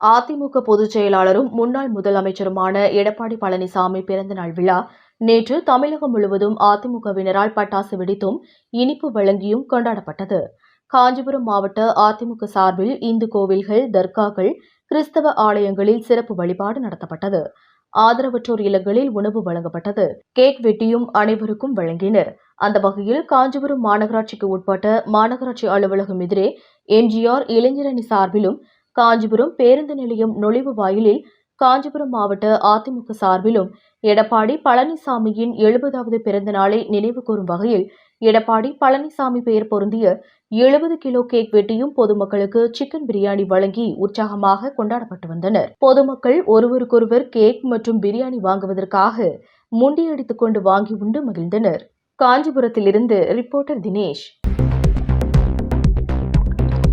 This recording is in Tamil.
அதிமுக பொதுச் செயலாளரும் முன்னாள் முதலமைச்சருமான எடப்பாடி பழனிசாமி பிறந்தநாள் விழா. நேற்று தமிழகம் முழுவதும் அதிமுகவினரால் பட்டாசு வெடித்தும் இனிப்பு வழங்கியும் கொண்டாடப்பட்டது. காஞ்சிபுரம் மாவட்ட அதிமுக சார்பில் இந்து கோவில்கள் தர்காக்கள் கிறிஸ்தவ ஆலயங்களில் சிறப்பு வழிபாடு நடத்தப்பட்டது. ஆதரவற்றோர் இல்லங்களில் உணவு வழங்கப்பட்டது. கேக் வெட்டியும் அனைவருக்கும் வழங்கினர். அந்த வகையில் காஞ்சிபுரம் மாநகராட்சிக்கு உட்பட்ட மாநகராட்சி அலுவலகம் எதிரே எம்ஜிஆர் இளைஞரணி சார்பிலும் காஞ்சிபுரம் பேருந்து நிலையம் நுழைவு வாயிலில் காஞ்சிபுரம் மாவட்ட அதிமுக சார்பிலும் எடப்பாடி பழனிசாமியின் எழுபதாவது பிறந்த நாளை நினைவு கூறும் வகையில் எடப்பாடி பழனிசாமி பெயர் பொருந்திய எழுபது கிலோ கேக் வெட்டியும் பொதுமக்களுக்கு சிக்கன் பிரியாணி வழங்கி உற்சாகமாக கொண்டாடப்பட்டு வந்தனர். பொதுமக்கள் ஒருவருக்கொருவர் கேக் மற்றும் பிரியாணி வாங்குவதற்காக முண்டியடித்துக் கொண்டு வாங்கி உண்டு மகிழ்ந்தனர். காஞ்சிபுரத்திலிருந்து ரிப்போர்ட்டர் தினேஷ்.